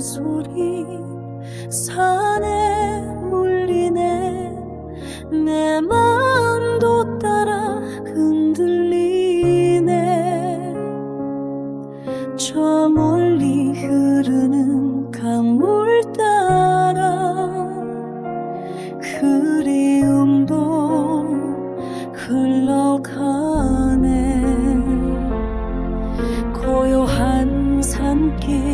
종소리 산에 울리네. 내 마음도 따라 흔들리네. 저 멀리 흐르는 강물 따라 그리움도 흘러가네. 고요한 산길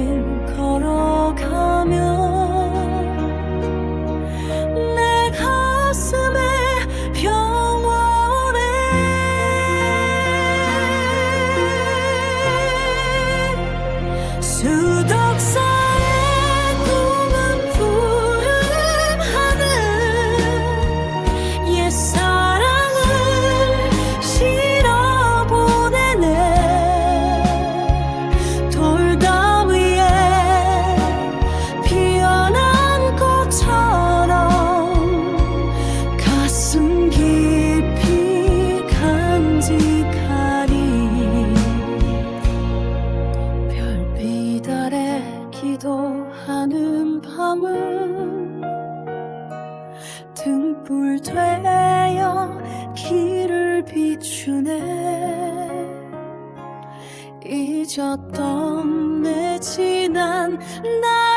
밤은 등불 되어 길을 비추네. 잊었던 내 지난 날